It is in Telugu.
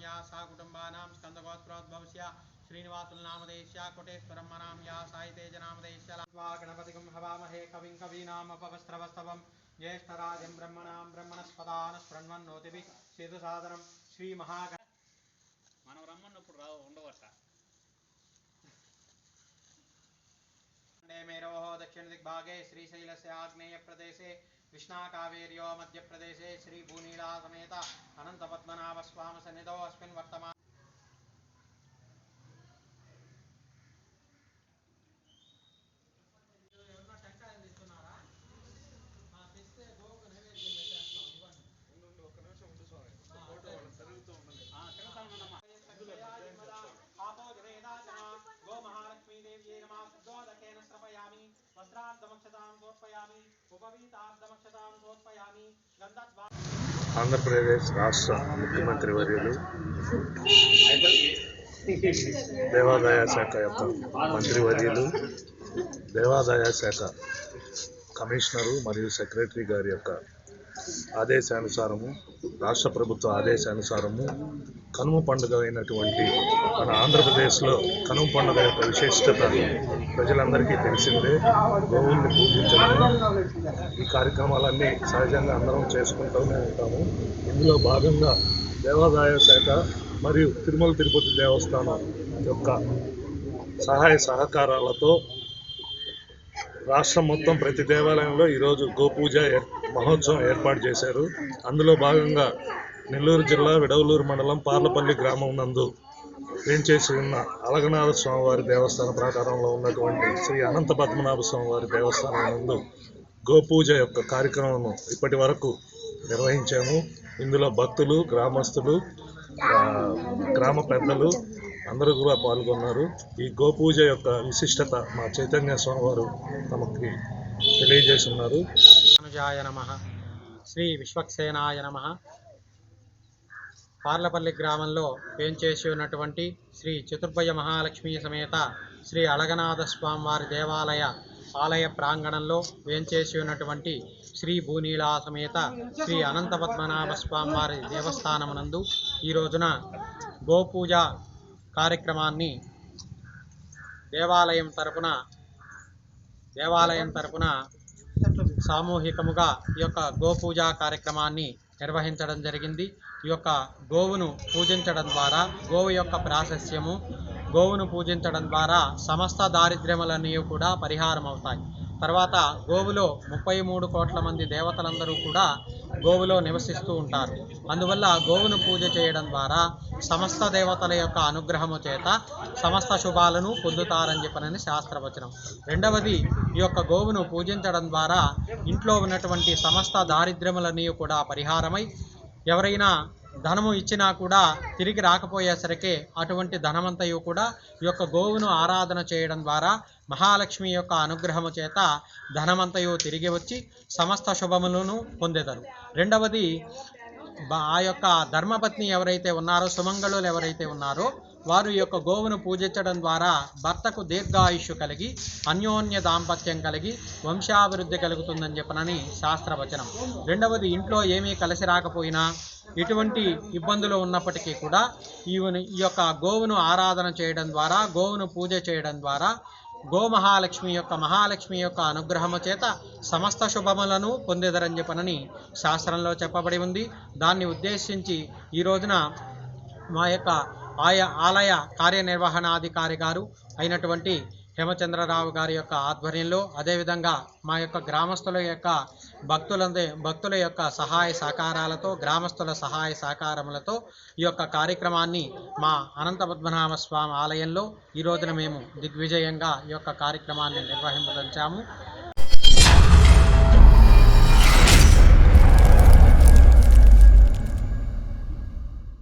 या सा कुटुम्बानां स्कन्दगोत्रोद्भवस्या श्रीनिवासुलनामदेश्या कोटेश्वरम्मनां या सायितेजनामदेश्य गणपतिगुं हवामहे कविं कवीनामपवस्त्रवस्तवं ज्येष्ठराजं ब्रह्मणां ब्रह्मणस्पदानस्पृण्वन्नोतिभिः सेतुसादनं శ్రీమహాగ మనం రమ్మన్నప్పుడు రావు ఉండవట మేరో దక్షిణ దిగ్భాగే శ్రీశైలస్య ఆగ్నేయ ప్రదేశే कृष्णाकावेर्यो मध्यप्रदेशे श्रीभूनीला समेत अनन्तपद्मनाभस्वामसन्निधौ अस्मिन् वर्तमान ఆంధ్రప్రదేశ్ రాష్ట్ర ముఖ్యమంత్రి వర్యులు దేవాదాయ శాఖ యొక్క మంత్రివర్యులు దేవాదాయ శాఖ కమిషనరు మరియు సెక్రటరీ గారి యొక్క ఆదేశానుసారము రాష్ట్ర ప్రభుత్వ ఆదేశానుసారము కనుమ పండుగ అయినటువంటి మన ఆంధ్రప్రదేశ్లో కనుమ పండుగ యొక్క విశిష్టత ప్రజలందరికీ తెలిసిందే. గోవుల్ని పూజించడం ఈ కార్యక్రమాలన్నీ సహజంగా అందరం చేసుకుంటూనే ఉంటాము. ఇందులో భాగంగా దేవాదాయ శాఖ మరియు తిరుమల తిరుపతి దేవస్థానం యొక్క సహాయ సహకారాలతో రాష్ట్రం మొత్తం ప్రతి దేవాలయంలో ఈరోజు గోపూజ మహోత్సవం ఏర్పాటు చేశారు. అందులో భాగంగా నెల్లూరు జిల్లా విడవలూరు మండలం పార్లపల్లి గ్రామం నందు వేంచేసి ఉన్న అలగనాథ స్వామివారి దేవస్థానం ప్రాకారంలో ఉన్నటువంటి శ్రీ అనంత పద్మనాభ స్వామివారి దేవస్థానం నందు గోపూజ యొక్క కార్యక్రమం ఇప్పటి వరకు నిర్వహించాము. ఇందులో భక్తులు గ్రామస్తులు గ్రామ పెద్దలు అందరూ కూడా పాల్గొన్నారు. ఈ గోపూజ యొక్క విశిష్టత మా చైతన్య స్వామివారు తమకి తెలియజేస్తున్నారు. అనుజాయ నమ. శ్రీ విశ్వక్సేనాయ నమ. పార్లపల్లి గ్రామంలో వేంచేసి ఉన్నటువంటి శ్రీ చతుర్భయ మహాలక్ష్మి సమేత శ్రీ అళగనాథ స్వామివారి దేవాలయ ఆలయ ప్రాంగణంలో వేంచేసి ఉన్నటువంటి శ్రీ భూనీలా సమేత శ్రీ అనంత పద్మనాభ స్వామివారి దేవస్థానమునందు ఈ రోజున గోపూజ కార్యక్రమాన్ని దేవాలయం తరపున దేవాలయం తరపున సామూహికముగా ఈ యొక్క గోపూజ కార్యక్రమాన్ని నిర్వహించడం జరిగింది. ఈ యొక్క గోవును పూజించడం ద్వారా గోవు యొక్క ప్రాశస్యము గోవును పూజించడం ద్వారా సమస్త దారిద్ర్యములన్నీ కూడా పరిహారం అవుతాయి తర్వాత గోవులో ముప్పై మూడు కోట్ల మంది దేవతలందరూ కూడా గోవులో నివసిస్తూ ఉంటారు. అందువల్ల గోవును పూజ చేయడం ద్వారా సమస్త దేవతల యొక్క అనుగ్రహము చేత సమస్త శుభాలను పొందుతారని చెప్పనని శాస్త్రవచనం. రెండవది ఈ యొక్క గోవును పూజించడం ద్వారా ఇంట్లో ఉన్నటువంటి సమస్త దారిద్ర్యములన్నీ కూడా పరిహారమై ఎవరైనా ధనము ఇచ్చినా కూడా తిరిగి రాకపోయేసరికి అటువంటి ధనమంతయు కూడా ఈ యొక్క గోవును ఆరాధన చేయడం ద్వారా మహాలక్ష్మి యొక్క అనుగ్రహము చేత ధనమంతయు తిరిగి వచ్చి సమస్త శుభములను పొందెదరు. రెండవది ఆ యొక్క ధర్మపత్ని ఎవరైతే ఉన్నారో సుమంగళులు ఎవరైతే ఉన్నారో వారు ఈ యొక్క గోవును పూజించడం ద్వారా భర్తకు దీర్ఘాయుష్యు కలిగి అన్యోన్య దాంపత్యం కలిగి వంశాభివృద్ధి కలుగుతుందని చెప్పనని శాస్త్రవచనం. రెండవది ఇంట్లో ఏమీ కలిసి రాకపోయినా ఎటువంటి ఇబ్బందులు ఉన్నప్పటికీ కూడా ఈవెన్ ఈ యొక్క గోవును ఆరాధన చేయడం ద్వారా గోవును పూజ చేయడం ద్వారా గోమహాలక్ష్మి యొక్క మహాలక్ష్మి యొక్క అనుగ్రహము చేత సమస్త శుభములను పొందేదరని చెప్పనని శాస్త్రంలో చెప్పబడి ఉంది. దాన్ని ఉద్దేశించి ఈ రోజున మా యొక్క ఆయా ఆలయ కార్యనిర్వహణాధికారి గారు అయినటువంటి హేమచంద్రరావు గారి యొక్క ఆధ్వర్యంలో అదేవిధంగా మా యొక్క గ్రామస్తుల యొక్క భక్తులందే భక్తుల యొక్క సహాయ సహకారాలతో గ్రామస్తుల సహాయ సహకారములతో ఈ యొక్క కార్యక్రమాన్ని మా అనంత పద్మనాభ స్వామి ఆలయంలో ఈ రోజున మేము దిగ్విజయంగా ఈ యొక్క కార్యక్రమాన్ని నిర్వహింపదలిచాము